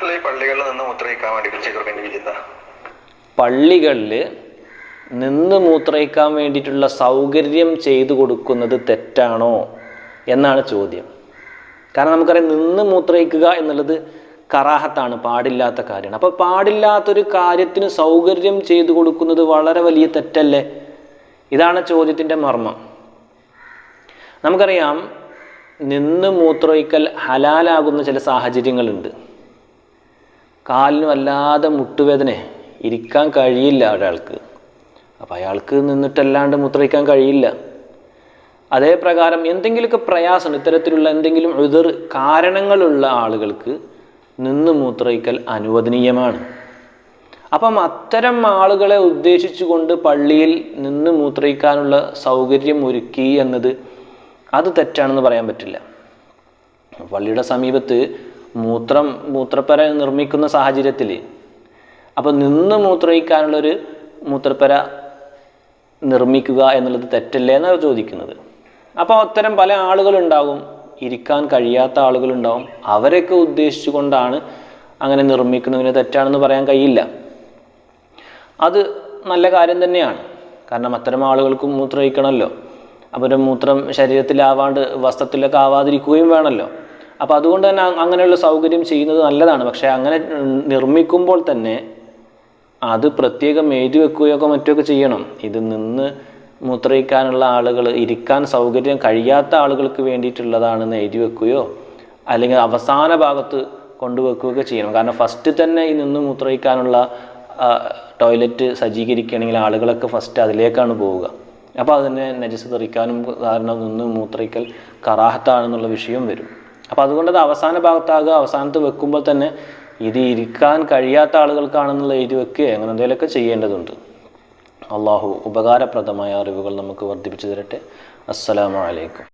പള്ളികളിൽ നിന്ന് മൂത്രയിക്കാൻ വേണ്ടി ചെയ്തു കൊടുക്കേണ്ട പള്ളികളിൽ നിന്ന് മൂത്രയിക്കാൻ വേണ്ടിയിട്ടുള്ള സൗകര്യം ചെയ്തു കൊടുക്കുന്നത് തെറ്റാണോ എന്നാണ് ചോദ്യം. കാരണം നമുക്കറിയാം നിന്ന് മൂത്രയിക്കുക എന്നുള്ളത് കറാഹത്താണ് പാടില്ലാത്ത കാര്യമാണ്. അപ്പോൾ പാടില്ലാത്തൊരു കാര്യത്തിന് സൗകര്യം ചെയ്തു കൊടുക്കുന്നത് വളരെ വലിയ തെറ്റല്ലേ? ഇതാണ് ചോദ്യത്തിന്റെ മർമ്മം. നമുക്കറിയാം നിന്ന് മൂത്രയിക്കൽ ഹലാലാകുന്ന ചില സാഹചര്യങ്ങളുണ്ട്. കാലിന് വല്ലാതെ മുട്ടുവേദന. ഇരിക്കാൻ കഴിയില്ല ഒരാൾക്ക്. അപ്പം അയാൾക്ക് നിന്നിട്ടല്ലാണ്ട് മുത്രയ്ക്കാൻ കഴിയില്ല. അതേ പ്രകാരം എന്തെങ്കിലുമൊക്കെ പ്രയാസം ഇത്തരത്തിലുള്ള എന്തെങ്കിലും എതിർ കാരണങ്ങളുള്ള ആളുകൾക്ക് നിന്ന് മൂത്രയിക്കൽ അനുവദനീയമാണ്. അപ്പം അത്തരം ആളുകളെ ഉദ്ദേശിച്ചുകൊണ്ട് പള്ളിയിൽ നിന്ന് മൂത്രയിക്കാനുള്ള സൗകര്യം ഒരുക്കി എന്നത് അത് തെറ്റാണെന്ന് പറയാൻ പറ്റില്ല. പള്ളിയുടെ സമീപത്ത് മൂത്രം മൂത്രപ്പര നിർമ്മിക്കുന്ന സാഹചര്യത്തിൽ അപ്പോൾ നിന്ന് മൂത്രയിക്കാനുള്ളൊരു മൂത്രപ്പര നിർമ്മിക്കുക എന്നുള്ളത് തെറ്റല്ലേ എന്നാണ് ചോദിക്കുന്നത്. അപ്പോൾ അത്തരം പല ആളുകളുണ്ടാകും ഇരിക്കാൻ കഴിയാത്ത ആളുകളുണ്ടാവും. അവരെയൊക്കെ ഉദ്ദേശിച്ചുകൊണ്ടാണ് അങ്ങനെ നിർമ്മിക്കുന്നതിന് തെറ്റാണെന്ന് പറയാൻ കഴിയില്ല. അത് നല്ല കാര്യം തന്നെയാണ്. കാരണം അത്തരം ആളുകൾക്കും മൂത്രമൊഴിക്കണമല്ലോ. അവരുടെ മൂത്രം ശരീരത്തിലാവാണ്ട് വസ്ത്രത്തിലൊക്കെ ആവാതിരിക്കുകയും വേണമല്ലോ. അപ്പോൾ അതുകൊണ്ട് തന്നെ അങ്ങനെയുള്ള സൗകര്യം ചെയ്യുന്നത് നല്ലതാണ്. പക്ഷേ അങ്ങനെ നിർമ്മിക്കുമ്പോൾ തന്നെ അത് പ്രത്യേകം എഴുതി വെക്കുകയൊക്കെ മറ്റൊക്കെ ചെയ്യണം. ഇത് നിന്ന് മൂത്രയിക്കാനുള്ള ആളുകൾ ഇരിക്കാൻ സൗകര്യം കഴിയാത്ത ആളുകൾക്ക് വേണ്ടിയിട്ടുള്ളതാണെന്ന് എഴുതി വെക്കുകയോ അല്ലെങ്കിൽ അവസാന ഭാഗത്ത് കൊണ്ടുവെക്കുകയൊക്കെ ചെയ്യണം. കാരണം ഫസ്റ്റ് തന്നെ ഈ നിന്ന് മൂത്രയിക്കാനുള്ള ടോയ്ലറ്റ് സജ്ജീകരിക്കുകയാണെങ്കിൽ ആളുകളൊക്കെ ഫസ്റ്റ് അതിലേക്കാണ് പോവുക. അപ്പോൾ അതിനെ നജസ് തെറിക്കാനും കാരണം നിന്ന് മൂത്രയിക്കൽ കറാഹത്താണെന്നുള്ള വിഷയം വരും. അപ്പോൾ അതുകൊണ്ട് അത് അവസാന ഭാഗത്താകുക അവസാനത്ത് വെക്കുമ്പോൾ തന്നെ ഇത് ഇരിക്കാൻ കഴിയാത്ത ആളുകൾക്കാണെന്നുള്ള എഴുതി വെക്കുക അങ്ങനെ എന്തെങ്കിലുമൊക്കെ ചെയ്യേണ്ടതുണ്ട്. അള്ളാഹു ഉപകാരപ്രദമായ അറിവുകൾ നമുക്ക് വർദ്ധിപ്പിച്ചു തരട്ടെ. അസ്സലാമു അലൈക്കും.